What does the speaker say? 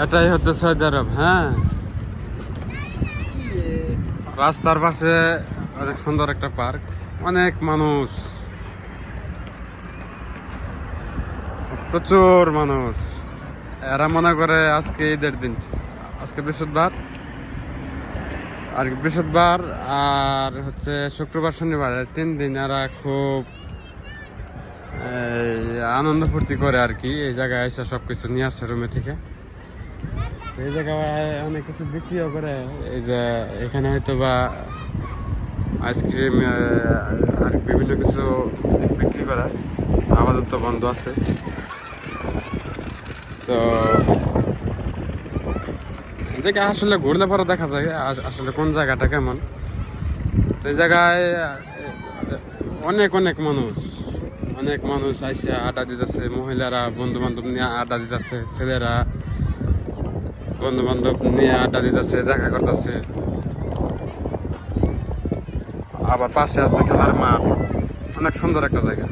এটাই হচ্ছে সৌদি আরব হ্যাঁ। রাস্তার পাশে অনেক সুন্দর একটা পার্ক, অনেক মানুষ। প্রচুর মানুষ। এরা মনে করে আজকে ঈদের দিন, আজকে বৃহস্পতিবার। আর বৃহস্পতিবার আর হচ্ছে শুক্রবার, শনিবার তিন দিন এরা খুব আনন্দ ফুর্তি করে আর কি। এই জায়গায় এসে সব কিছু নিয়ে আসে রুমে থেকে। এই জায়গায় অনেক কিছু বিক্রিও করে। এই যে এখানে হয়তো বা আইসক্রিম আর বিভিন্ন কিছু বিক্রি করে। আমাদের তো বন্ধ আছে। তো এই জায়গায় আসলে ঘুরলে পরে দেখা যায় আসলে কোন জায়গাটা কেমন। তো এই জায়গায় অনেক অনেক মানুষ অনেক মানুষ আইসে আড্ডা দিতেছে। মহিলারা বন্ধু বান্ধব নিয়ে আড্ডা দিতেছে, ছেলেরা। বন্ধু বান্ধব নিয়ে আড্ডা দিতেছে, দেখা করতেছে। আবার পাশে আছে খেলার মাঠ। অনেক সুন্দর একটা জায়গা।